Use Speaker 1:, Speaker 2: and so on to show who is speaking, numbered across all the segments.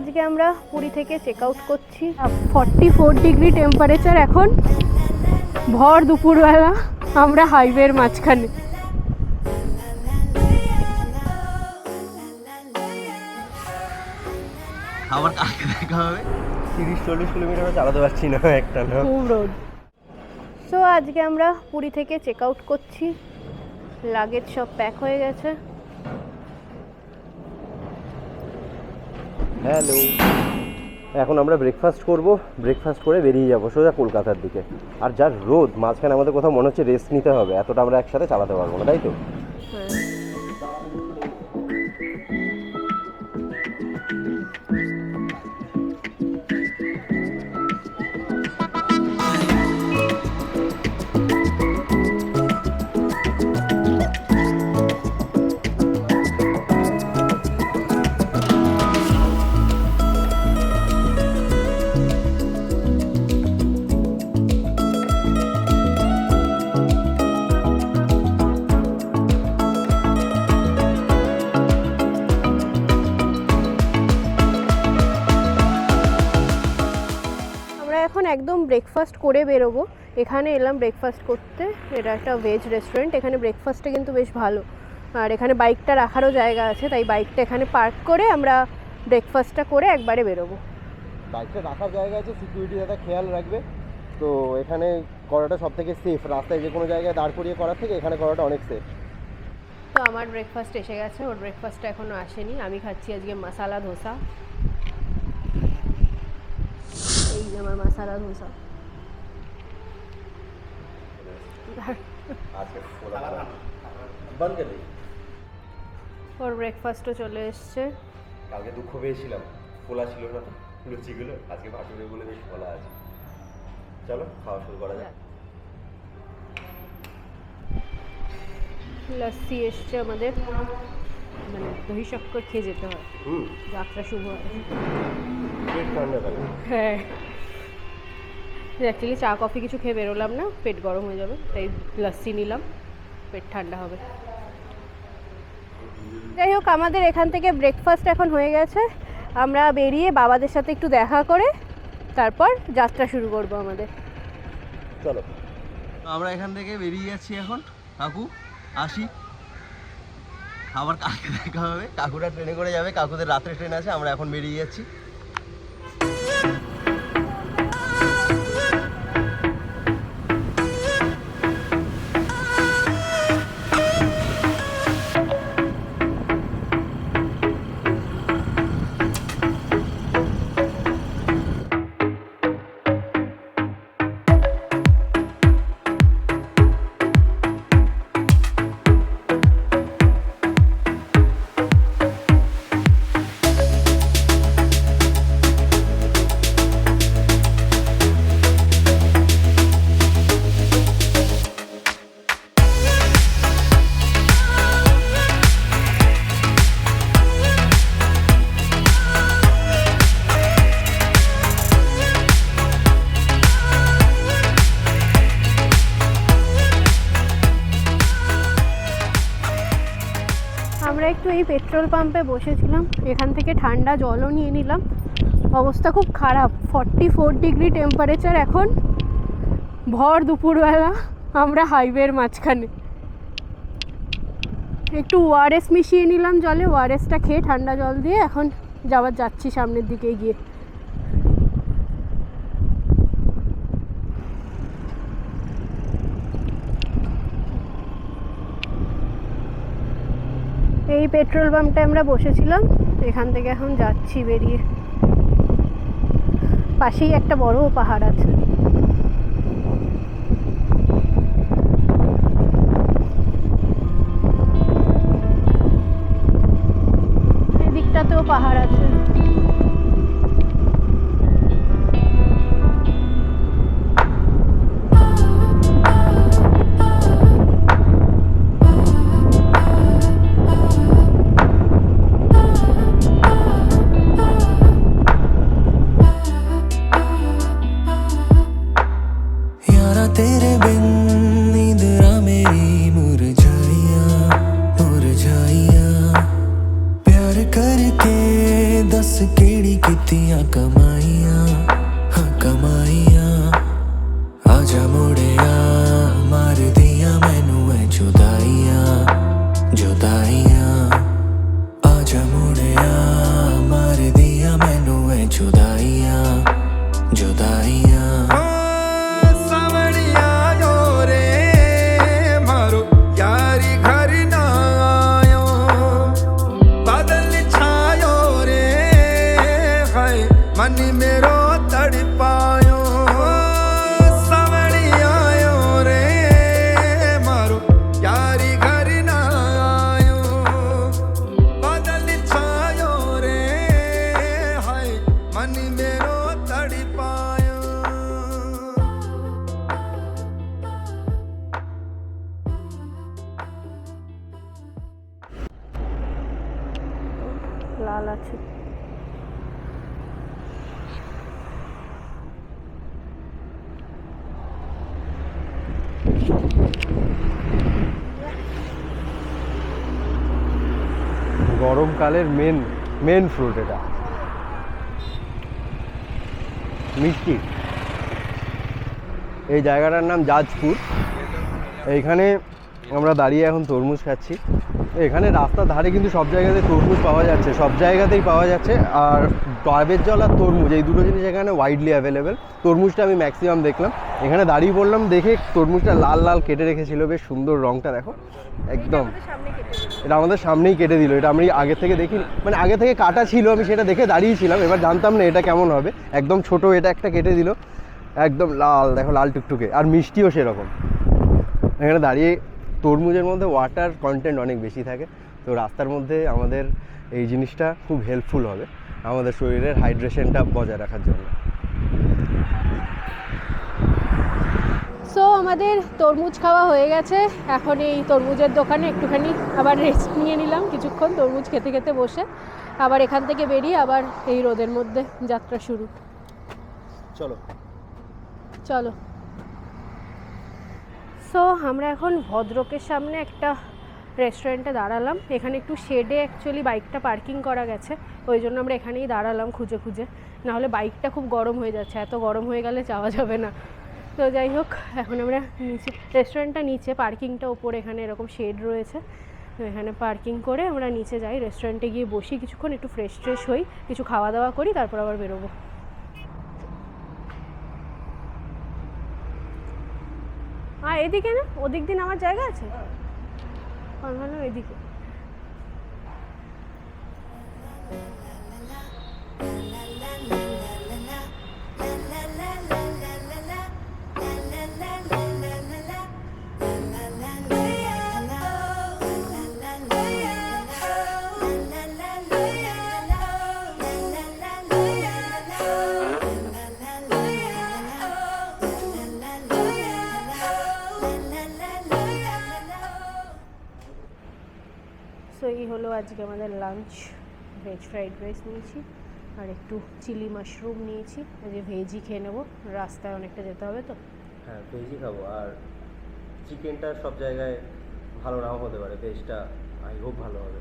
Speaker 1: আজকে আমরা পুরী থেকে চেক আউট করছি। ফর্টি ফোর ডিগ্রি টেম্পারেচার এখন। ভর দুপুরবেলা আমরা হাইওয়ের মাঝখানে।
Speaker 2: আবার কালকে দেখা হবে। তিরিশ চল্লিশ কিলোমিটারও চালাতে পারছি না একটা না?
Speaker 1: রোড সো আজকে আমরা পুরী থেকে চেক আউট করছি। লাগেজ সব প্যাক হয়ে গেছে।
Speaker 2: হ্যালো এখন আমরা ব্রেকফাস্ট করব। ব্রেকফাস্ট করে বেরিয়ে যাব সোজা কলকাতার দিকে। আর যার রোদ, মাঝখানে আমাদের কোথাও মনে হচ্ছে রেস্ট নিতে হবে। এতটা আমরা একসাথে চালাতে পারব না, তাই তো?
Speaker 1: ব্রেকফাস্ট করে বেরোবো। এখানে এলাম ব্রেকফাস্ট করতে। এটা একটা ভেজ রেস্টুরেন্ট এখানে ব্রেকফাস্টটা কিন্তু বেশ ভালো। আর এখানে বাইকটা রাখারও জায়গা আছে তাই বাইকটা এখানে পার্ক করে আমরা ব্রেকফাস্টটা করে একবারে বেরোবো।
Speaker 2: বাইকটা রাখার জায়গা আছে সিকিউরিটি দাদা খেয়াল রাখবে। তো এখানে করাটা সব থেকে সেফ রাস্তায় যে কোনো জায়গায় দাঁড় করিয়ে করার থেকে এখানে করাটা অনেক সেফ
Speaker 1: তো আমার ব্রেকফাস্ট এসে গেছে ওর ব্রেকফাস্টটা এখনও আসেনি। আমি খাচ্ছি আজকে মশালা ধোসা এই যে আমার মশালা ধোসা ওর ব্রেকফাস্টও চলে এসছে।
Speaker 2: কালকে দুঃখ পেয়েছিলাম। ফোলা ছিল না তো লুচিগুলো। আজকে ভাটুরেগুলো বেশ ফোলা আছে। চলো খাওয়া শুরু করা যাক।
Speaker 1: লস্যি এসছে আমাদের। মানে দহি শক্কর খেয়ে যেতে হয়।
Speaker 2: হুম।
Speaker 1: যাত্রা শুভ। হয় হ্যাঁ। অ্যাকচুয়ালি চা কফি কিছু খেয়ে বেরোলাম না পেট গরম হয়ে যাবে তাই লস্যি নিলাম পেট ঠান্ডা হবে। যাই হোক আমাদের এখান থেকে ব্রেকফাস্ট এখন হয়ে গেছে। আমরা বেরিয়ে বাবাদের সাথে একটু দেখা করে তারপর যাত্রা শুরু করব আমাদের।
Speaker 2: চলো। আমরা এখান থেকে বেরিয়ে যাচ্ছি এখন। কাকু আসি। আবার কালকে দেখা হবে। কাকুরা ট্রেনে করে যাবে কাকুদের রাত্রে ট্রেন আছে আমরা এখন বেরিয়ে যাচ্ছি।
Speaker 1: পেট্রোল পাম্পে বসেছিলাম, এখান থেকে ঠান্ডা জলও নিয়ে নিলাম। অবস্থা খুব খারাপ ফর্টি ফোর ডিগ্রি টেম্পারেচার এখন। ভর দুপুরবেলা, আমরা হাইওয়ের মাঝখানে। একটু ওআরএস মিশিয়ে নিলাম জলে ওআরএসটা খেয়ে ঠান্ডা জল দিয়ে এখন যাবার যাচ্ছি সামনের দিকে গিয়ে এই পেট্রোল পাম্পটা আমরা বসেছিলাম এখান থেকে এখন যাচ্ছি বেরিয়ে। পাশেই একটা বড় পাহাড় আছে। এদিকটাতেও পাহাড় আছে। জুদাইয়া জুদাইয়া।
Speaker 2: গরমকালের মেন মেন ফ্রুট এটা। মিষ্টি। এই জায়গাটার নাম জাজপুর এইখানে আমরা দাঁড়িয়ে এখন তরমুজ খাচ্ছি। এখানে রাস্তার ধারে কিন্তু সব জায়গাতে তরমুজ পাওয়া যাচ্ছে সব জায়গাতেই পাওয়া যাচ্ছে। আর ডাবের জল আর তরমুজ এই দুটো জিনিস এখানে ওয়াইডলি অ্যাভেলেবেল তরমুজটা আমি ম্যাক্সিমাম দেখলাম। এখানে দাঁড়িয়ে পড়লাম দেখে তরমুজটা লাল লাল কেটে রেখেছিল। বেশ সুন্দর রংটা দেখো। একদম। এটা আমাদের সামনেই কেটে দিল। এটা আমি আগে থেকে দেখি মানে আগে থেকে কাটা ছিল আমি সেটা দেখে দাঁড়িয়েছিলাম। এবার জানতাম না এটা কেমন হবে। একদম ছোট এটা একটা কেটে দিল। একদম লাল দেখো লাল টুকটুকে। আর মিষ্টিও সেরকম। এখানে দাঁড়িয়ে তরমুজের মধ্যে ওয়াটার কন্টেন্ট অনেক বেশি থাকে। তো রাস্তার মধ্যে আমাদের এই জিনিসটা খুব হেল্পফুল হবে আমাদের শরীরের হাইড্রেশনটা বজায় রাখার জন্য।
Speaker 1: সো আমাদের তরমুজ খাওয়া হয়ে গেছে। এখন এই তরমুজের দোকানে একটুখানি আবার রেস্ট নিয়ে নিলাম। কিছুক্ষণ তরমুজ খেতে খেতে বসে। আবার এখান থেকে বেরিয়ে আবার এই রোদের মধ্যে যাত্রা শুরু।
Speaker 2: চলো।
Speaker 1: চলো। সো আমরা এখন ভদ্রকের সামনে একটা রেস্টুরেন্টে দাঁড়ালাম। এখানে একটু শেডে অ্যাকচুয়ালি বাইকটা পার্কিং করা গেছে। ওই জন্য আমরা এখানেই দাঁড়ালাম খুঁজে খুঁজে। নাহলে বাইকটা খুব গরম হয়ে যাচ্ছে। এত গরম হয়ে গেলে যাওয়া যাবে না। তো যাই হোক, এখন আমরা নিচে রেস্টুরেন্টটা নিচে পার্কিংটা ওপরে এখানে এরকম শেড রয়েছে। তো এখানে পার্কিং করে আমরা নিচে যাই। রেস্টুরেন্টে গিয়ে বসি। কিছুক্ষণ একটু ফ্রেশ ট্রেশ হই, কিছু খাওয়া দাওয়া করি, তারপর আবার বেরোবো। এদিকে না ওদিক দিন আমার জায়গা আছে? আমি ভাবলাম এদিকে। আজকে আমাদের লাঞ্চ ভেজ ফ্রাইড রাইস নিয়েছি আর একটু চিলি মাশরুম নিয়েছি। আজকে ভেজই খেয়ে নেব রাস্তায় অনেকটা যেতে হবে তো।
Speaker 2: হ্যাঁ ভেজই খাব। আর চিকেনটা সব জায়গায় ভালো নাও হতে পারে ভেজটা আই হোপ ভালো হবে।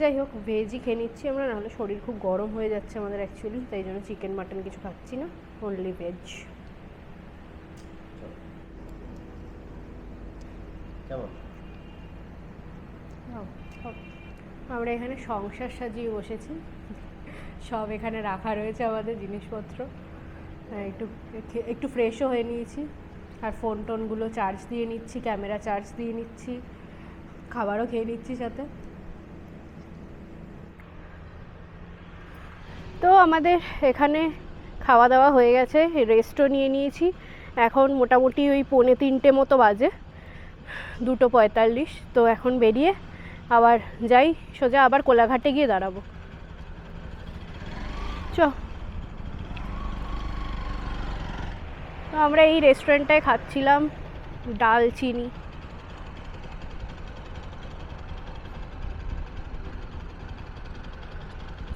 Speaker 1: যাই হোক ভেজই খেয়ে নিচ্ছি আমরা নাহলে শরীর খুব গরম হয়ে যাচ্ছে আমাদের অ্যাকচুয়ালি তাই জন্য চিকেন মাটন কিছু খাচ্ছি না অনলি ভেজ
Speaker 2: কেমন?
Speaker 1: আমরা এখানে সংসার সাজিয়ে বসেছি। সব এখানে রাখা রয়েছে আমাদের জিনিসপত্র। একটু একটু ফ্রেশও হয়ে নিয়েছি। আর ফোন টোনগুলো চার্জ দিয়ে নিচ্ছি ক্যামেরা চার্জ দিয়ে নিচ্ছি। খাবারও খেয়ে নিচ্ছি সাথে। তো আমাদের এখানে খাওয়া দাওয়া হয়ে গেছে রেস্টও নিয়ে নিয়েছি। এখন মোটামুটি ওই পৌনে তিনটে মতো বাজে, দুটো পঁয়তাল্লিশ। তো এখন বেরিয়ে আবার যাই, সোজা আবার কোলাঘাটে গিয়ে দাঁড়াবো। চ। আমরা এই রেস্টুরেন্টটায় খাচ্ছিলাম ডাল চিনি।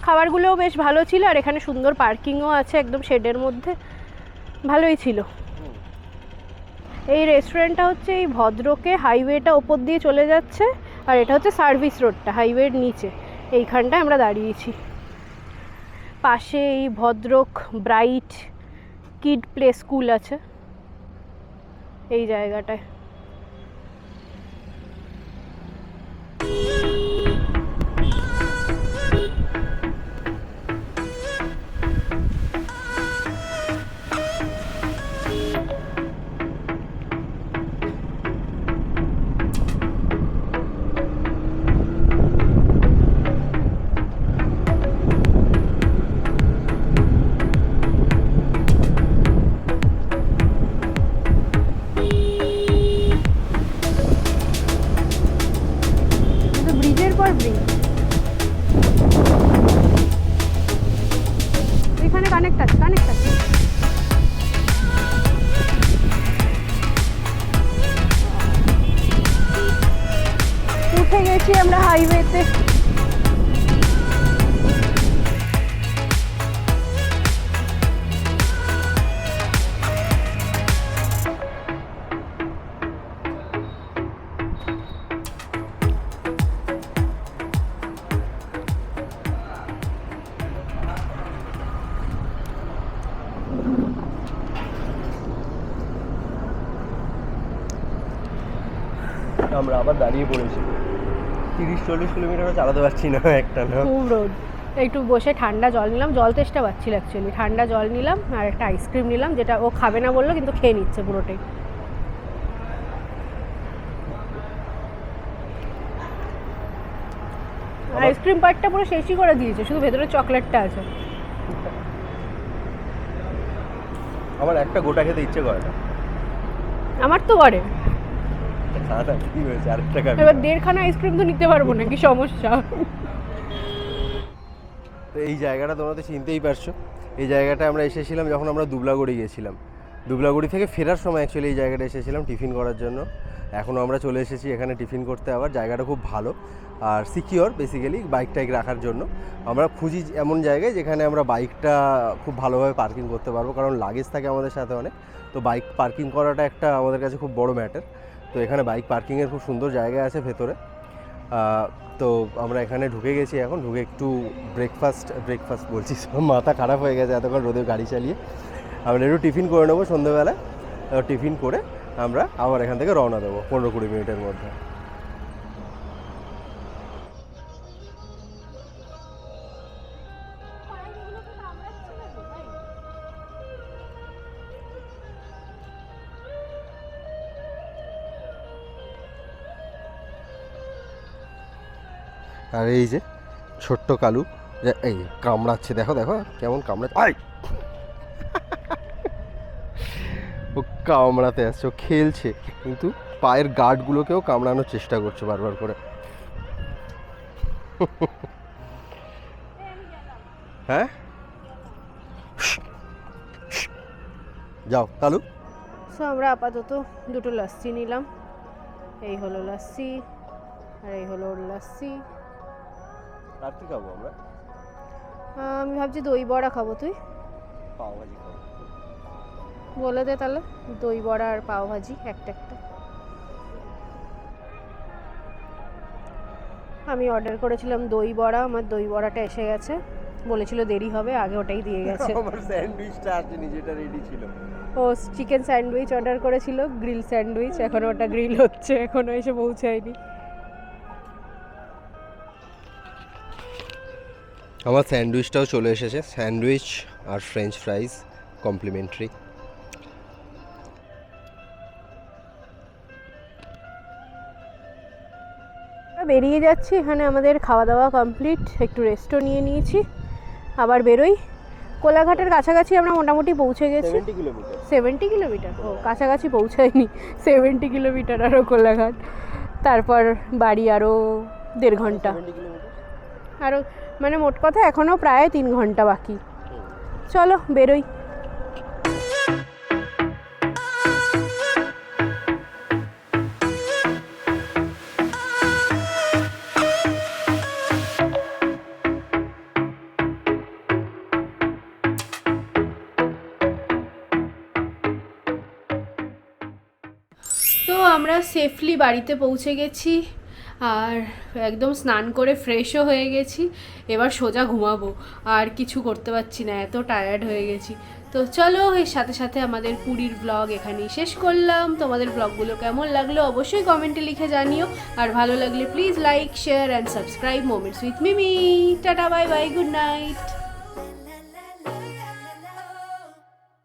Speaker 1: খাবারগুলোও বেশ ভালো ছিল, আর এখানে সুন্দর পার্কিংও আছে একদম শেডের মধ্যে। ভালোই ছিল। এই রেস্টুরেন্টটা হচ্ছে এই ভদ্রকে হাইওয়েটা ওপর দিয়ে চলে যাচ্ছে। আর এটা হচ্ছে সার্ভিস রোডটা, হাইওয়ের নিচে। এইখানটায় আমরা দাঁড়িয়েছি। পাশে এই Bhadrak, bright, kid play school আছে। এই জায়গাটায়।
Speaker 2: আবার দাঁড়িয়ে পড়েছি। তিরিশ চল্লিশ কিলোমিটারও চালাতে পারছি না একটা না?
Speaker 1: খুব রোদ। একটু বসে ঠান্ডা জল নিলাম। জল তেষ্টা পাচ্ছিল অ্যাকচুয়ালি ঠান্ডা জল নিলাম আর একটা আইসক্রিম নিলাম যেটা ও খাবে না বলল কিন্তু খেয়ে নিচ্ছে পুরোটাই। আইসক্রিম পার্টটা পুরো শেষই করে দিয়েছে শুধু ভেতরে চকলেটটা আছে।
Speaker 2: আমার একটা গোটা খেতে ইচ্ছে করে না।
Speaker 1: আমার তো করে।
Speaker 2: খাওয়াটা কি হয়েছে? আরেকটা খাবি
Speaker 1: এবার দেড়খানা আইসক্রিম তো নিতে পারব না কি সমস্যা।
Speaker 2: তো এই জায়গাটা তোমরা তো চিনতেই পারছ। এই জায়গাটা আমরা এসেছিলাম যখন আমরা দুবলাগড়ি গিয়েছিলাম দুবলাগড়ি থেকে ফেরার সময় অ্যাকচুয়ালি এই জায়গাটা এসেছিলাম টিফিন করার জন্য। এখনও আমরা চলে এসেছি এখানে টিফিন করতে আবার। জায়গাটা খুব ভালো আর সিকিওর বেসিক্যালি বাইক টাইক রাখার জন্য। আমরা খুঁজি এমন জায়গায় যেখানে আমরা বাইকটা খুব ভালোভাবে পার্কিং করতে পারব। কারণ লাগেজ থাকে আমাদের সাথে অনেক। তো বাইক পার্কিং করাটা একটা আমাদের কাছে খুব বড় ম্যাটার তো এখানে বাইক পার্কিংয়ের খুব সুন্দর জায়গা আছে ভেতরে। তো আমরা এখানে ঢুকে গেছি এখন, ঢুকে একটু ব্রেকফাস্ট ব্রেকফাস্ট বলছি। মাথা খারাপ হয়ে গেছে এতক্ষণ রোদে গাড়ি চালিয়ে। আমরা একটু টিফিন করে নেব সন্ধ্যেবেলায় এবার টিফিন করে আমরা আবার এখান থেকে রওনা দেবো পনেরো কুড়ি মিনিটের মধ্যে। আর এই যে ছোট্ট কালু এই কামড়াচ্ছে, দেখো দেখো, কেমন কামড়াচ্ছে। ও কামড়াতে আসছে, ও খেলছে, কিন্তু পায়ের গার্ডগুলোকেও কামড়ানোর চেষ্টা করছে বারবার করে। হ্যাঁ? যাও, কালু।
Speaker 1: সো আমরা আপাতত দুটো লস্যি নিলাম। এই হলো লস্যি আর এই হলো লস্যি
Speaker 2: আর কি খাব আমরা?
Speaker 1: আমি ভাবছি দই বড়া খাব তুই?
Speaker 2: পাও ভাজি খাব।
Speaker 1: বলে দে তাহলে দই বড়া আর পাও ভাজি একটা একটা। আমি অর্ডার করেছিলাম দই বড়া আমার দই বড়াটা এসে গেছে। বলেছিল দেরি হবে আগে ওটাই দিয়ে গেছে।
Speaker 2: আমার স্যান্ডউইচটা আসেনি যেটা রেডি ছিল।
Speaker 1: ও চিকেন স্যান্ডউইচ অর্ডার করেছিল গ্রিল স্যান্ডউইচ এখন ওটা গ্রিল হচ্ছে এখনও এসে পৌঁছায়নি।
Speaker 2: আমার স্যান্ডউইচটাও চলে এসেছে। স্যান্ডউইচ আর ফ্রেঞ্চ ফ্রাইজ কমপ্লিমেন্টারি।
Speaker 1: বেরিয়ে যাচ্ছি এখানে আমাদের খাওয়া দাওয়া কমপ্লিট একটু রেস্টও নিয়ে নিয়েছি। আবার বেরোই। কোলাঘাটের কাছাকাছি আমরা মোটামুটি পৌঁছে গেছি।
Speaker 2: সেভেন্টি কিলোমিটার
Speaker 1: সেভেন্টি কিলোমিটার ও কাছাকাছি পৌঁছায়নি। সেভেন্টি কিলোমিটার আরও কোলাঘাট। তারপর বাড়ি আরও দেড় ঘণ্টা।
Speaker 2: কিলোমিটার
Speaker 1: আরও মানে মোট কথা এখনও প্রায় তিন ঘণ্টা বাকি। চলো, বেরোই। আমরা সেফলি বাড়িতে পৌঁছে গেছি। আর একদম স্নান করে ফ্রেশও হয়ে গেছি। এবার সোজা ঘুমাবো। আর কিছু করতে পারছি না, এত টায়ার্ড হয়ে গেছি। তো চলো, এর সাথে সাথে আমাদের পুরীর ব্লগ এখানেই শেষ করলাম। তোমাদের ব্লগগুলো কেমন লাগল অবশ্যই কমেন্টে লিখে জানিও। আর ভালো লাগলে please like share and subscribe moments with Mimi tata bye bye good night